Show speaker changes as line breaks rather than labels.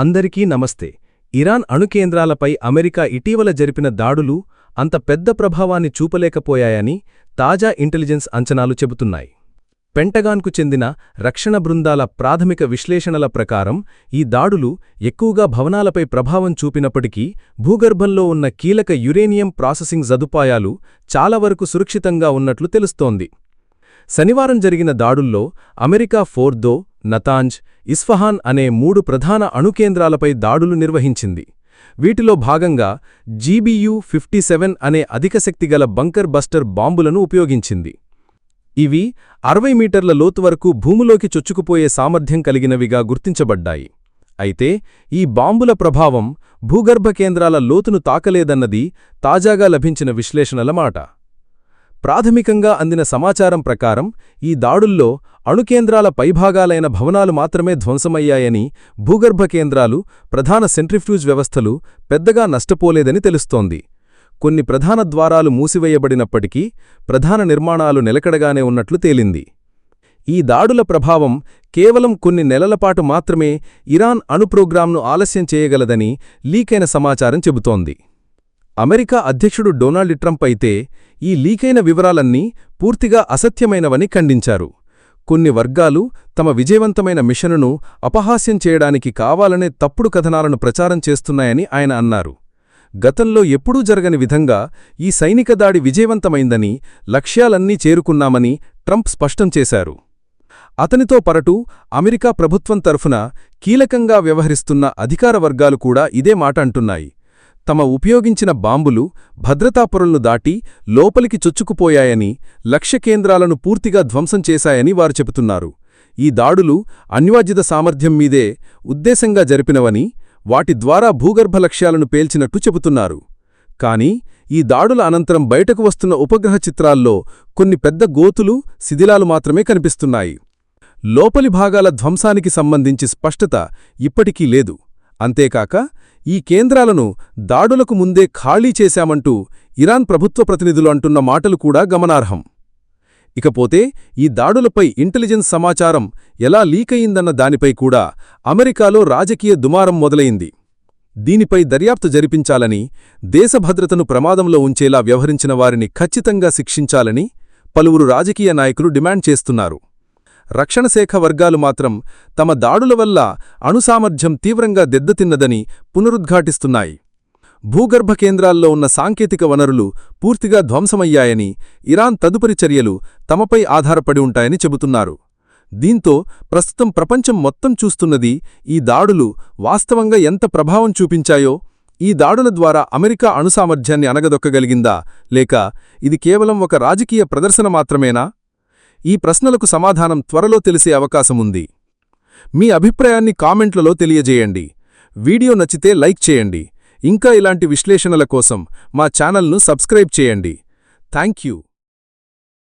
అందరికీ నమస్తే. Iran అణుకేంద్రాలపై America ఇటీవల జరిపిన దాడులు అంత పెద్ద ప్రభావాన్ని చూపలేకపోయాయని తాజా ఇంటెలిజెన్స్ అంచనాలు చెబుతున్నాయి. పెంటగాన్కు చెందిన రక్షణ బృందాల ప్రాథమిక విశ్లేషణల ప్రకారం ఈ దాడులు ఎక్కువగా భవనాలపై ప్రభావం చూపినప్పటికీ భూగర్భంలో ఉన్న కీలక యురేనియం ప్రాసెసింగ్ సదుపాయాలు చాలా వరకు సురక్షితంగా ఉన్నట్లు తెలుస్తోంది. శనివారం జరిగిన దాడుల్లో అమెరికా ఫోర్దో నతాంజ్ ఇస్ఫహాన్ అనే మూడు ప్రధాన అణుకేంద్రాలపై దాడులు నిర్వహించింది. వీటిలో భాగంగా జీబీయూ ఫిఫ్టీ సెవెన్ అనే అధిక శక్తిగల బంకర్ బస్టర్ బాంబులను ఉపయోగించింది. ఇవి అరవై మీటర్ల లోతు వరకు భూమిలోకి చొచ్చుకుపోయే సామర్థ్యం కలిగినవిగా గుర్తించబడ్డాయి. అయితే ఈ బాంబుల ప్రభావం భూగర్భ కేంద్రాల లోతును తాకలేదన్నది తాజాగా లభించిన విశ్లేషణల మాట. ప్రాథమికంగా అందిన సమాచారం ప్రకారం ఈ దాడుల్లో అణుకేంద్రాల పైభాగాలైన భవనాలు మాత్రమే ధ్వంసమయ్యాయని భూగర్భ కేంద్రాలు ప్రధాన సెంట్రిఫ్యూజ్ వ్యవస్థలు పెద్దగా నష్టపోలేదని తెలుస్తోంది. కొన్ని ప్రధాన ద్వారాలు మూసివేయబడినప్పటికీ ప్రధాన నిర్మాణాలు నిలకడగానే ఉన్నట్లు తేలింది. ఈ దాడుల ప్రభావం కేవలం కొన్ని నెలలపాటు మాత్రమే ఇరాన్ అణు ప్రోగ్రాంను ఆలస్యం చేయగలదని లీకైన సమాచారం చెబుతోంది. అమెరికా అధ్యక్షుడు డొనాల్డ్ ట్రంప్ అయితే ఈ లీకైన వివరాలన్నీ పూర్తిగా అసత్యమైనవని ఖండించారు. కొన్ని వర్గాలు తమ విజయవంతమైన మిషనును అపహాస్యం చేయడానికి కావాలనే తప్పుడు కథనాలను ప్రచారం చేస్తున్నాయని ఆయన అన్నారు. గతంలో ఎప్పుడూ జరగని విధంగా ఈ సైనిక దాడి విజయవంతమైందని లక్ష్యాలన్నీ చేరుకున్నామని ట్రంప్ స్పష్టం చేశారు. అతనితో పరటు అమెరికా ప్రభుత్వం తరఫున కీలకంగా వ్యవహరిస్తున్న అధికార వర్గాలు కూడా ఇదే మాట అంటున్నాయి. తమ ఉపయోగించిన బాంబులు భద్రతాపొరలను దాటి లోపలికి చొచ్చుకుపోయాయని లక్ష్య కేంద్రాలను పూర్తిగా ధ్వంసం చేశాయని వారు చెబుతున్నారు. ఈ దాడులు అన్వాజిత సామర్థ్యం మీదే ఉద్దేశంగా జరిపినవని వాటి ద్వారా భూగర్భ లక్ష్యాలను పేల్చినట్టు చెబుతున్నారు. కాని ఈ దాడుల అనంతరం బయటకు వస్తున్న ఉపగ్రహ చిత్రాల్లో కొన్ని పెద్ద గోతులు శిథిలాలు మాత్రమే కనిపిస్తున్నాయి. లోపలి భాగాల ధ్వంసానికి సంబంధించి స్పష్టత ఇప్పటికీ లేదు. అంతేకాక ఈ కేంద్రాలను దాడులకు ముందే ఖాళీ చేశామంటూ ఇరాన్ ప్రభుత్వ ప్రతినిధులు అంటున్న మాటలు కూడా గమనార్హం. ఇకపోతే ఈ దాడులపై ఇంటెలిజెన్స్ సమాచారం ఎలా లీకయిందన్న దానిపై కూడా అమెరికాలో రాజకీయ దుమారం మొదలైంది. దీనిపై దర్యాప్తు జరిపించాలని దేశభద్రతను ప్రమాదంలో ఉంచేలా వ్యవహరించిన వారిని ఖచ్చితంగా శిక్షించాలని పలువురు రాజకీయ నాయకులు డిమాండ్ చేస్తున్నారు. రక్షణశాఖ వర్గాలు మాత్రం తమ దాడుల వల్ల అణుసామర్థ్యం తీవ్రంగా దెద్దతిన్నదని పునరుద్ఘాటిస్తున్నాయి. భూగర్భ కేంద్రాల్లో ఉన్న సాంకేతిక వనరులు పూర్తిగా ధ్వంసమయ్యాయని ఇరాన్ తదుపరి చర్యలు తమపై ఆధారపడి ఉంటాయని చెబుతున్నారు. దీంతో ప్రస్తుతం ప్రపంచం మొత్తం చూస్తున్నది ఈ దాడులు వాస్తవంగా ఎంత ప్రభావం చూపించాయో ఈ దాడుల ద్వారా అమెరికా అణుసామర్థ్యాన్ని అనగదొక్కగలిగిందా లేక ఇది కేవలం ఒక రాజకీయ ప్రదర్శన మాత్రమేనా? ఈ ప్రశ్నలకు సమాధానం త్వరలో తెలిసే అవకాశముంది. మీ అభిప్రాయాన్ని కామెంట్లలో తెలియజేయండి. వీడియో నచ్చితే లైక్ చేయండి. ఇంకా ఇలాంటి విశ్లేషణల కోసం మా ఛానల్ను సబ్స్క్రైబ్ చేయండి. Thank you